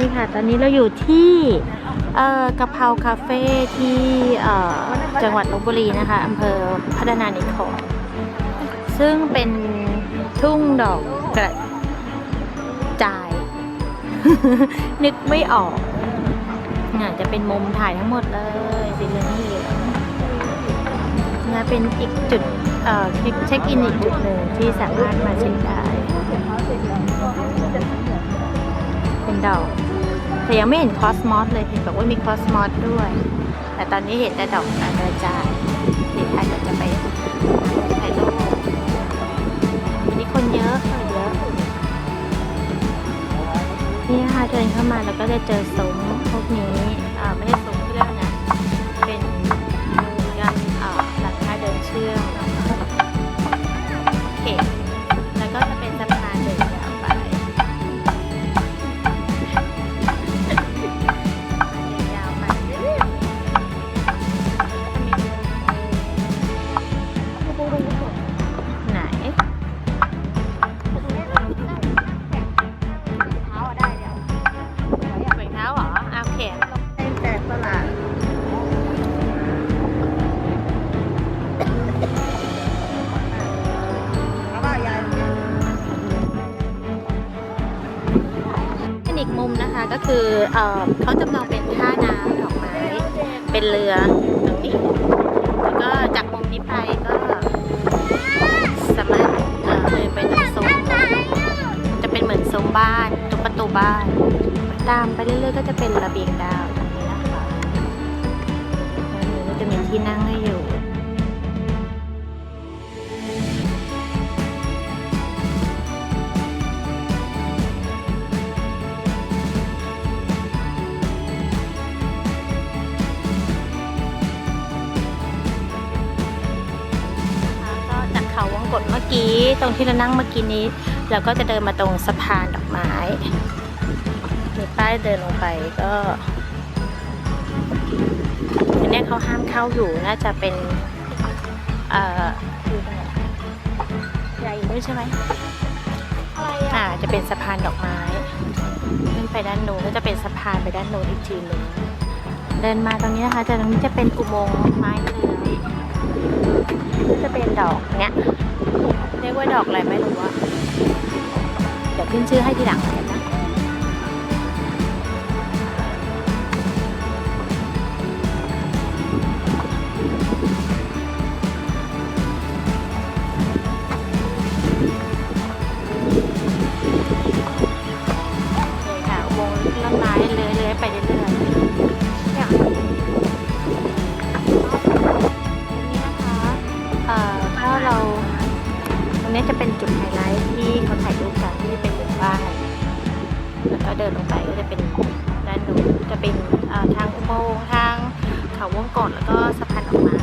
นี่ค่ะ ตอนนี้เราอยู่ที่กะเพราคาเฟ่ที่จังหวัดลบบุรีนะคะอำเภอพัฒนานิคมซึ่งเป็นทุ่งดอกกระจาย นึกไม่ออกน่าจะเป็นมุมถ่ายทั้งหมดเลยสีเหลืองเหลืองนะเป็นอีกจุดเอ่อเช็คอินอีกจุดหนึ่งที่สามารถมาเช็คได้เป็นดอก แต่ยังไม่เห็นคอสมอสเลยเห็นบอกว่ามีคอสมอสด้วย แต่ตอนนี้เห็นแต่ดอกกระจายเดี๋ยวอาจจะไปถ่ายรูปวันนี้คนเยอะค่ะเยอะนี่ค่ะเดินเข้ามาแล้วก็จะเจอสมพวกนี้ไม่ได้ นะคะก็คือเออเขาจำลองเป็นท่าน้ำดอกไม้ เป็นเรือตรงนี้ แล้วก็จากมุมนี้ไปก็สามารถเอ่อเดินไปตรงซุ้มจะเป็นเหมือนซุ้มบ้านตุกประตูบ้าน ตามไปเรื่อยๆก็จะเป็นระเบียงดาวตรงนี้นะคะแล้วก็จะมีที่นั่งให้ากเขาวงกดเมื่อกี้ ตรงที่เรานั่งเมื่อกี้นี้ เราก็จะเดินมาตรงสะพานดอกไม้มีป้ายเดินลงไปก็อันเนี้ยเขาห้ามเข้าอยู่น่าจะเป็น เอ่ออยู่ตรงไหนใหญ่ด้วยใช่ไหมอ่าจะเป็นสะพานดอกไม้ขึ้นไปด้านโน้นก็จะเป็นสะพานไปด้านโน้นอีกทีหนึ่งเดินมาตรงนี้นะคะจากตรงนี้จะเป็นอุโมงค์ไม้เลื้อยจะเป็นดอกเนี้ย เรียกว่าดอกอะไรไม่รู้ว่าเดี๋ยวขึ้นชื่อให้ทีหลังกันนะ จะเป็นจุดไฮไลท์ที่เขาถ่ายรูปกันที่เป็นหมู่บ้านแล้วก็เดินลงไปก็จะเป็นด้านนู้นจะเป็นทางอุโมงค์ทางเขาวงกดแล้วก็สะพานออกไม้